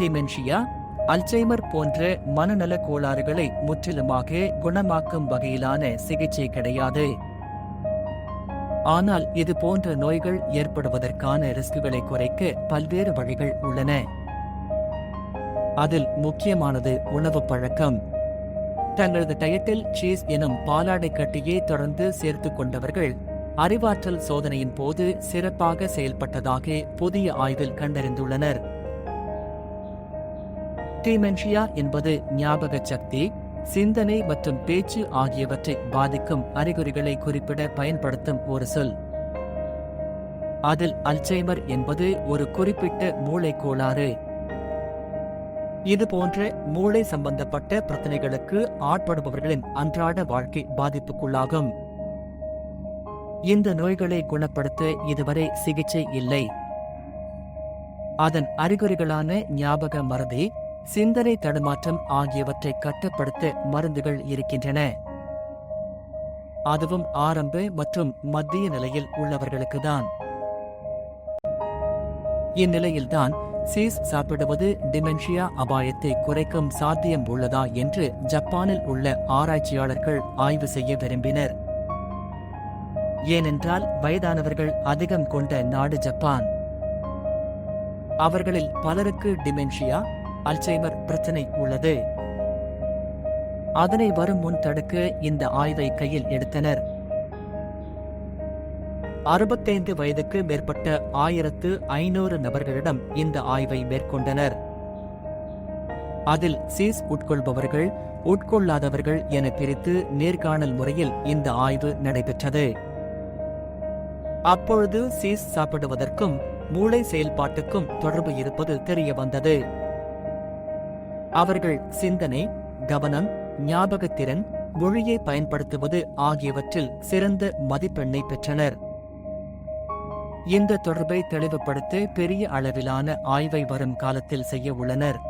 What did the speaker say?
Dementia Alzheimer போன்ற மனநல கோளாறுகளை முற்றிலுமாக குணமாக்கும் வகையிலான சிகிச்சை கிடையாது. ஆனால் இது போன்ற நோய்கள் ஏற்படுவதற்கான ரிஸ்குகளை குறைக்க பல்வேறு வழிகள் உள்ளன. அதில் முக்கியமானது உணவு பழக்கம். தங்களது டயத்தில் சீஸ் எனும் பாலாடை கட்டியை தொடர்ந்து சேர்த்து கொண்டவர்கள் அறிவாற்றல் சோதனையின் போது சிறப்பாக செயல்பட்டதாக புதிய ஆய்வில் கண்டறிந்துள்ளனர். டிமென்ஷியா என்பது ஞாபக சக்தி சிந்தனை மற்றும் பேச்சு ஆகியவற்றை பாதிக்கும் அறிகுறிகளை குறிப்பிட பயன்படுத்தும் ஒரு சொல். அதில் அல்சைமர் என்பது ஒரு குறிப்பிட்ட மூளை கோளாறு இது போன்ற மூளை சம்பந்தப்பட்ட பிரச்சனைகளுக்கு ஆட்படுபவர்களின் அன்றாட வாழ்க்கை பாதிப்புக்குள்ளாகும். இந்த நோய்களை குணப்படுத்த இதுவரை சிகிச்சை இல்லை. அதன் அறிகுறிகளான ஞாபக மறதி சிந்தனை தடுமாற்றம் ஆகியவற்றை கட்டுப்படுத்த மருந்துகள் இருக்கின்றன. அதுவும் ஆரம்ப மற்றும் மத்திய நிலையில் உள்ளவர்களுக்குதான். இந்நிலையில்தான் சீஸ் சாப்பிடுவது டிமென்ஷியா அபாயத்தை குறைக்கும் சாத்தியம் உள்ளதா என்று ஜப்பானில் உள்ள ஆராய்ச்சியாளர்கள் ஆய்வு செய்ய விரும்பினர். ஏனென்றால் வயதானவர்கள் அதிகம் கொண்ட நாடு ஜப்பான். அவர்களில் பலருக்கு டிமென்ஷியா அல்சைமர் பிரச்சனை உள்ளது. அதனை வரும் முன் தடுக்க இந்த ஆய்வை கையில் எடுத்தனர். அறுபத்தைந்து வயதுக்கு மேற்பட்ட ஆயிரத்து ஐநூறு நபர்களிடம் இந்த ஆய்வை மேற்கொண்டனர். அதில் சீஸ் உட்கொள்பவர்கள் உட்கொள்ளாதவர்கள் என பிரித்து நேர்காணல் முறையில் இந்த ஆய்வு நடைபெற்றது. அப்பொழுது சீஸ் சாப்பிடுவதற்கும் மூளை செயல்பாட்டுக்கும் தொடர்பு இருப்பது தெரிய வந்தது அவர்கள் சிந்தனை கவனம் ஞாபகத்திறன் மொழியை பயன்படுத்துவது ஆகியவற்றில் சிறந்த மதிப்பெண்ணை பெற்றனர். இந்த தொடர்பை தெளிவுபடுத்த பெரிய அளவிலான ஆய்வை வரும் காலத்தில் செய்ய உள்ளனர்.